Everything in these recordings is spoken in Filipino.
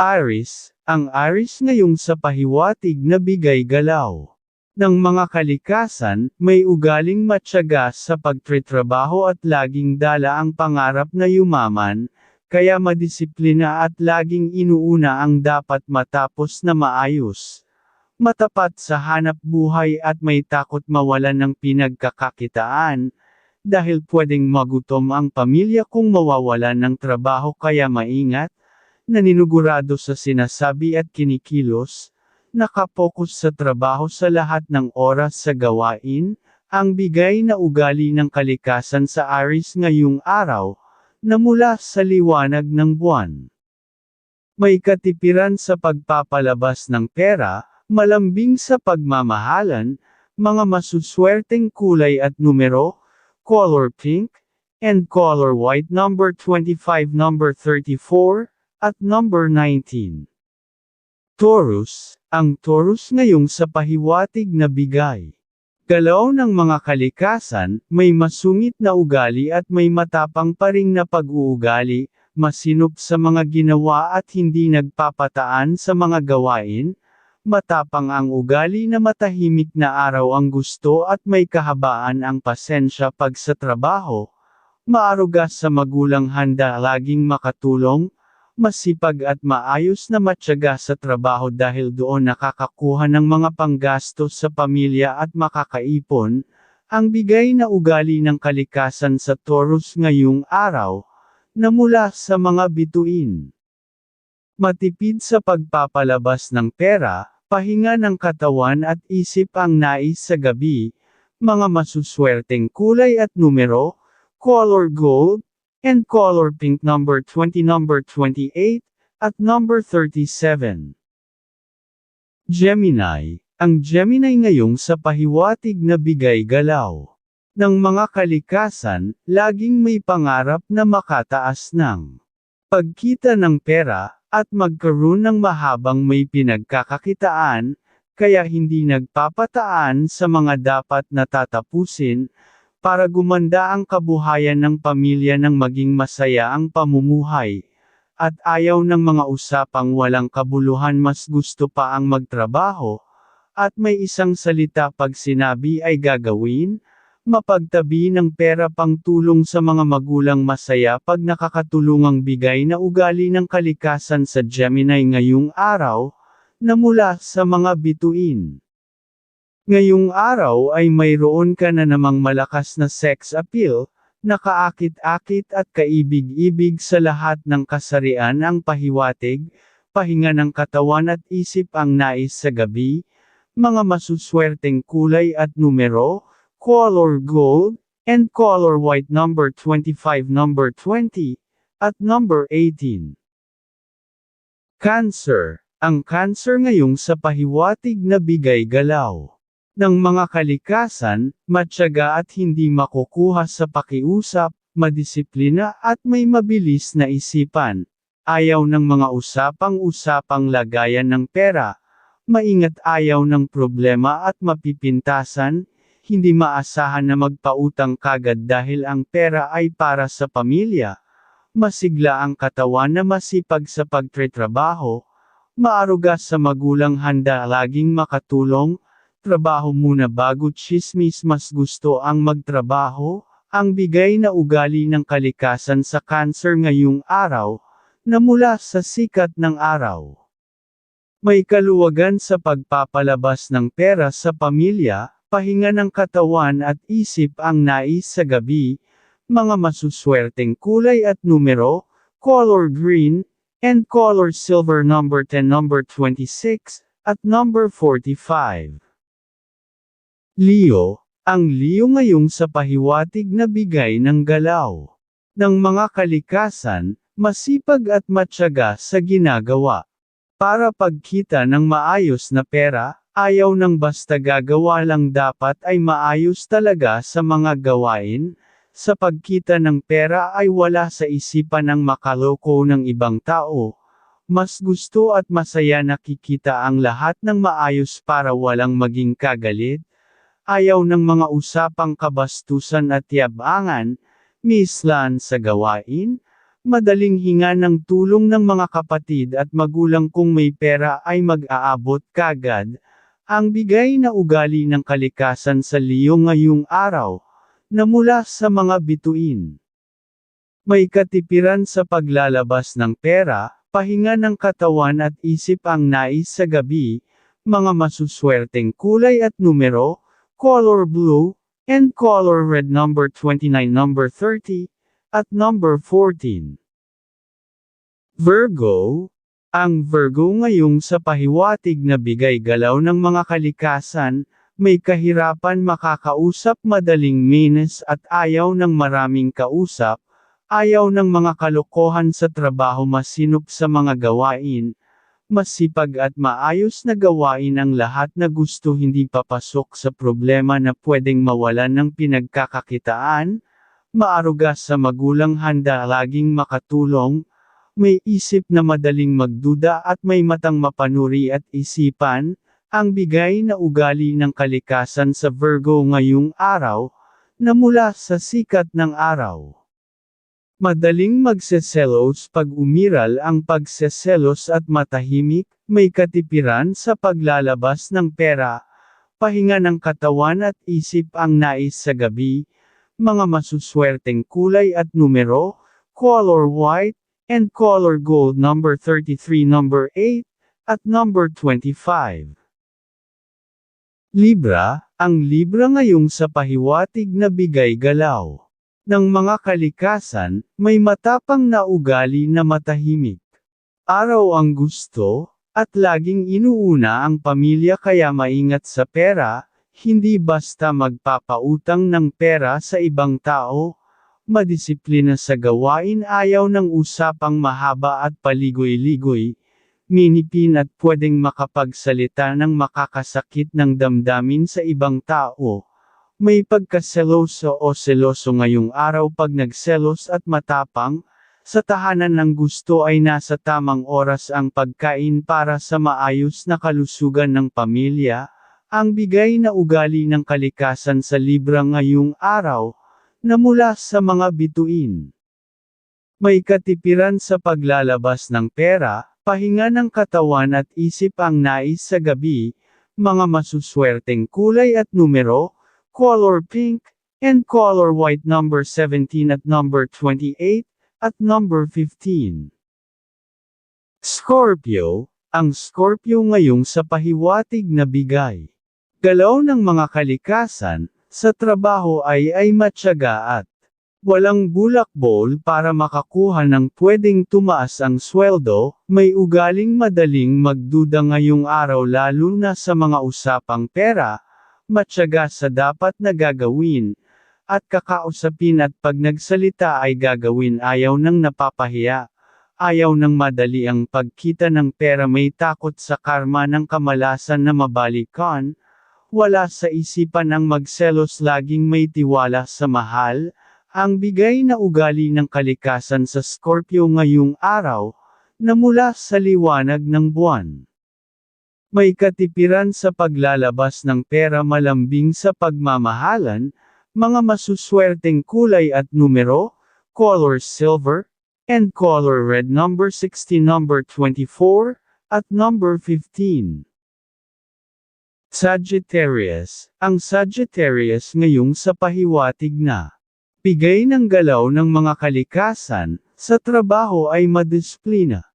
Aris, ang Aris ngayong sa pahiwatig na bigay galaw. Ng mga kalikasan, may ugaling matyaga sa pagtritrabaho at laging dala ang pangarap na yumaman, kaya madisiplina at laging inuuna ang dapat matapos na maayos. Matapat sa hanap buhay at may takot mawalan ng pinagkakakitaan, dahil pwedeng magutom ang pamilya kung mawawalan ng trabaho kaya maingat, naninugurado sa sinasabi at kinikilos, nakapokus sa trabaho sa lahat ng oras sa gawain, ang bigay na ugali ng kalikasan sa Aris ngayong araw, na mula sa liwanag ng buwan. May katipiran sa pagpapalabas ng pera, malambing sa pagmamahalan, mga masuswerteng kulay at numero, color pink, and color white number 25 number 34, at number 19. Taurus, ang Taurus ngayong sa pahiwatig na bigay. Galaw ng mga kalikasan, may masungit na ugali at may matapang pa ring na pag-uugali, masinop sa mga ginawa at hindi nagpapataan sa mga gawain, matapang ang ugali na matahimik na araw ang gusto at may kahabaan ang pasensya pag sa trabaho, maaruga sa magulang handa laging makatulong, masipag at maayos na matyaga sa trabaho dahil doon nakakakuha ng mga panggastos sa pamilya at makakaipon, ang bigay na ugali ng kalikasan sa Taurus ngayong araw, na mula sa mga bituin. Matipid sa pagpapalabas ng pera, pahinga ng katawan at isip ang nais sa gabi, mga masuswerteng kulay at numero, color gold, and color pink number 20 number 28, at number 37. Gemini, ang Gemini ngayong sa pahiwatig na bigay galaw. Ng mga kalikasan, laging may pangarap na makataas ng pagkita ng pera, at magkaroon ng mahabang may pinagkakakitaan, kaya hindi nagpapataan sa mga dapat na tatapusin, para gumanda ang kabuhayan ng pamilya nang maging masaya ang pamumuhay. At ayaw ng mga usapang walang kabuluhan mas gusto pa ang magtrabaho, at may isang salita pag sinabi ay gagawin, mapagtabi ng pera pang tulong sa mga magulang masaya pag nakakatulungang bigay na ugali ng kalikasan sa Gemini ngayong araw, na mula sa mga bituin. Ngayong araw ay mayroon ka na namang malakas na sex appeal, nakaakit-akit at kaibig-ibig sa lahat ng kasarian ang pahiwatig, pahinga ng katawan at isip ang nais sa gabi, mga masuswerteng kulay at numero, color gold, and color white number 25 number 20, at number 18. Cancer, ang cancer ngayong sa pahiwatig na bigay galaw ng mga kalikasan, matyaga at hindi makukuha sa pakiusap, madisiplina at may mabilis na isipan. Ayaw ng mga usapang-usapang lagayan ng pera, maingat ayaw ng problema at mapipintasan, hindi maasahan na magpautang kagad dahil ang pera ay para sa pamilya. Masigla ang katawan na masipag sa pagtretrabaho, maaruga sa magulang handa laging makatulong, Trabaho muna bago chismis mas gusto ang magtrabaho, ang bigay na ugali ng kalikasan sa cancer ngayong araw, na mula sa sikat ng araw. May kaluwagan sa pagpapalabas ng pera sa pamilya, pahinga ng katawan at isip ang nais sa gabi, mga masuswerteng kulay at numero, color green, and color silver number 10 number 26, at number 45. Leo, ang Leo ngayong sa pahiwatig na bigay ng galaw ng mga kalikasan, masipag at matyaga sa ginagawa. Para pagkita ng maayos na pera, ayaw ng basta gagawa lang dapat ay maayos talaga sa mga gawain, sa pagkita ng pera ay wala sa isipan ng makaloko ng ibang tao, mas gusto at masaya nakikita ang lahat ng maayos para walang maging kagalit, Ayaw ng mga usapang kabastusan at yabangan, mislan sa gawain, madaling hinga ng tulong ng mga kapatid at magulang kung may pera ay mag-aabot kagad, ang bigay na ugali ng kalikasan sa Leo ngayong araw, na mula sa mga bituin. May katipiran sa paglalabas ng pera, pahinga ng katawan at isip ang nais sa gabi, mga masuswerteng kulay at numero, color blue, and color red number 29 number 30, at number 14. Virgo, ang Virgo ngayong sa pahiwatig na bigay galaw ng mga kalikasan, may kahirapan makakausap madaling minus at ayaw ng maraming kausap, ayaw ng mga kalokohan sa trabaho masinop sa mga gawain, masipag at maayos na gawain ang lahat na gusto hindi papasok sa problema na pwedeng mawalan ng pinagkakakitaan, maaruga sa magulang handa laging makatulong, may isip na madaling magduda at may matang mapanuri at isipan, ang bigay na ugali ng kalikasan sa Virgo ngayong araw, na mula sa sikat ng araw. Madaling magseselos pag umiral ang pagseselos at matahimik, may katipiran sa paglalabas ng pera, pahinga ng katawan at isip ang nais sa gabi, mga masuswerteng kulay at numero, color white, and color gold number 33 number 8, at number 25. Libra, ang Libra ngayong sa pahiwatig na bigay galaw. Ng mga kalikasan, may matapang na ugali na matahimik. Araw ang gusto, at laging inuuna ang pamilya kaya maingat sa pera, hindi basta magpapautang ng pera sa ibang tao, madisiplina sa gawain ayaw ng usapang mahaba at paligoy-ligoy, minipin at pwedeng makapagsalita ng makakasakit ng damdamin sa ibang tao. May pagkaseloso o seloso ngayong araw pag nagselos at matapang, sa tahanan ng gusto ay nasa tamang oras ang pagkain para sa maayos na kalusugan ng pamilya, ang bigay na ugali ng kalikasan sa Libra ngayong araw, na mula sa mga bituin. May katipiran sa paglalabas ng pera, pahinga ng katawan at isip ang nais sa gabi, mga masuswerteng kulay at numero, color pink, and color white number 17 at number 28, at number 15. Scorpio, ang Scorpio ngayong sa pahiwatig na bigay. Galaw ng mga kalikasan, sa trabaho ay ay matyaga at walang bulakbol para makakuha ng pwedeng tumaas ang sweldo, may ugaling madaling magduda ngayong araw lalo na sa mga usapang pera, matyaga sa dapat na gagawin, at kakausapin at pag nagsalita ay gagawin. Ayaw ng napapahiya. Ayaw ng madali ang pagkita ng pera. May takot sa karma ng kamalasan na mabalikan, wala sa isipan ang magselos. Laging may tiwala sa mahal, ang bigay na ugali ng kalikasan sa Scorpio ngayong araw, na mula sa liwanag ng buwan. May katipiran sa paglalabas ng pera malambing sa pagmamahalan, mga masuswerteng kulay at numero, color silver, and color red number 60 number 24, at number 15. Sagittarius, ang Sagittarius ngayong sa pahiwatig na bigay ng galaw ng mga kalikasan, sa trabaho ay madisiplina.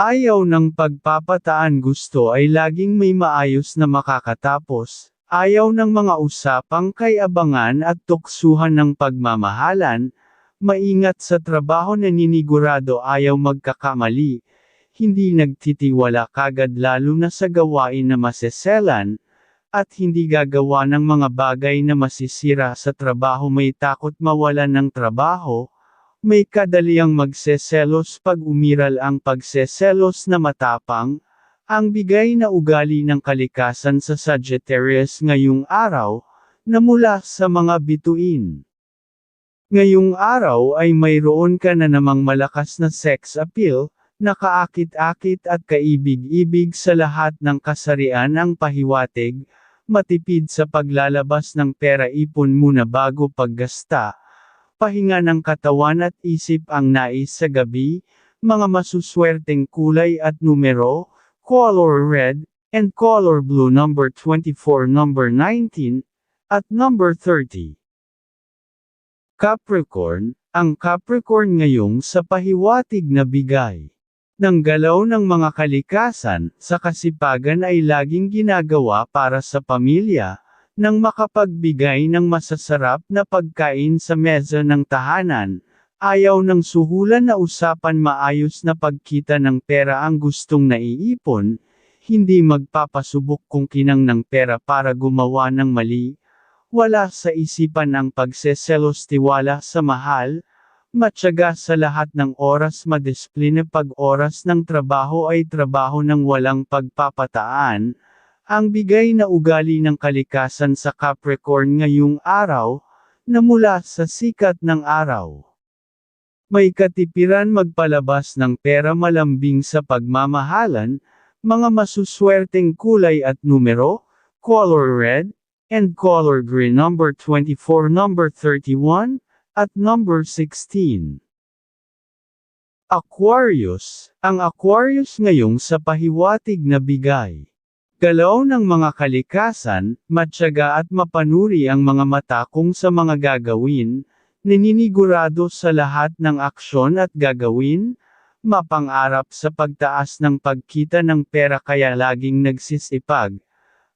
Ayaw ng pagpapataan gusto ay laging may maayos na makakatapos, ayaw ng mga usapang kay abangan at tuksuhan ng pagmamahalan, maingat sa trabaho na ninigurado ayaw magkakamali, hindi nagtitiwala kagad lalo na sa gawain na maseselan, at hindi gagawa ng mga bagay na masisira sa trabaho. May takot mawalan ng trabaho, may kadaliang magseselos pag umiral ang pagseselos na matapang, ang bigay na ugali ng kalikasan sa Sagittarius ngayong araw, na mula sa mga bituin. Ngayong araw ay mayroon ka na namang malakas na sex appeal, nakaakit-akit at kaibig-ibig sa lahat ng kasarian ang pahiwatig, matipid sa paglalabas ng pera ipon muna bago paggasta, pahinga ng katawan at isip ang nais sa gabi, mga masuswerteng kulay at numero, color red, and color blue number 24 number 19, at number 30. Capricorn, ang Capricorn ngayong sa pahiwatig na bigay. Ng galaw ng mga kalikasan, sa kasipagan ay laging ginagawa para sa pamilya, nang makapagbigay ng masasarap na pagkain sa mesa ng tahanan, ayaw ng suhulan na usapan maayos na pagkita ng pera ang gustong naiipon, hindi magpapasubok kung kinang ng pera para gumawa ng mali, wala sa isipan ang pagseselos tiwala sa mahal, matyaga sa lahat ng oras madisiplina pag oras ng trabaho ay trabaho ng walang pagpapataan, ang bigay na ugali ng kalikasan sa Capricorn ngayong araw, na mula sa sikat ng araw. May katipiran magpalabas ng pera malambing sa pagmamahalan, mga masuswerteng kulay at numero, color red, and color green number 24 number 31, at number 16. Aquarius, ang Aquarius ngayong sa pahiwatig na bigay. Galaw ng mga kalikasan, matyaga at mapanuri ang mga mata kung sa mga gagawin, naninigurado sa lahat ng aksyon at gagawin, mapangarap sa pagtaas ng pagkita ng pera kaya laging nagsisipag,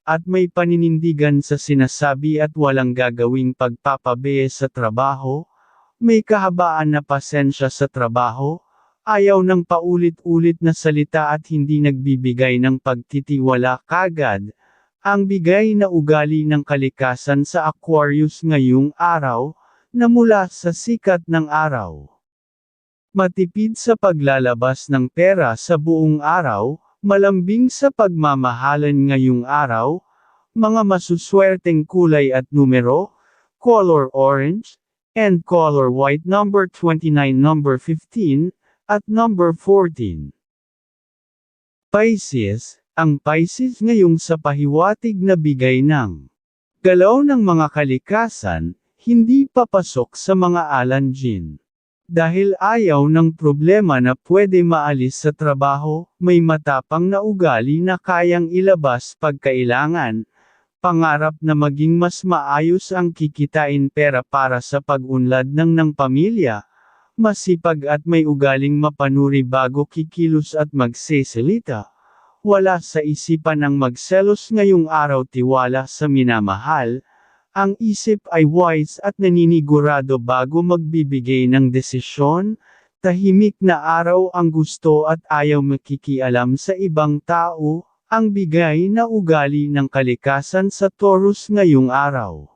at may paninindigan sa sinasabi at walang gagawing pagpapabe sa trabaho, may kahabaan na pasensya sa trabaho, ayaw ng paulit-ulit na salita at hindi nagbibigay ng pagtitiwala kagad, ang bigay na ugali ng kalikasan sa Aquarius ngayong araw, na mula sa sikat ng araw. Matipid sa paglalabas ng pera sa buong araw, malambing sa pagmamahalan ngayong araw, mga masuswerteng kulay at numero, color orange, and color white number 29 number 15, at number 14. Pisces, ang Pisces ngayong sa pahiwatig na bigay ng galaw ng mga kalikasan, hindi papasok sa mga alanjin. Dahil ayaw ng problema na pwede maalis sa trabaho, may matapang na ugali na kayang ilabas pagkailangan, pangarap na maging mas maayos ang kikitain pera para sa pag-unlad ng ng pamilya, masipag at may ugaling mapanuri bago kikilos at magseselita. Wala sa isipan ang magselos ngayong araw tiwala sa minamahal, ang isip ay wise at naninigurado bago magbibigay ng desisyon, tahimik na araw ang gusto at ayaw makikialam sa ibang tao, ang bigay na ugali ng kalikasan sa Taurus ngayong araw.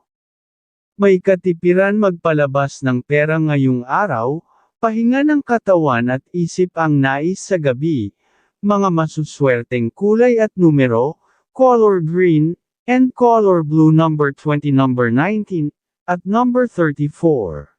May katipiran magpalabas ng pera ngayong araw, pahinga ng katawan at isip ang nais sa gabi, mga masuswerteng kulay at numero, color green, and color blue number 20 number 19, at number 34.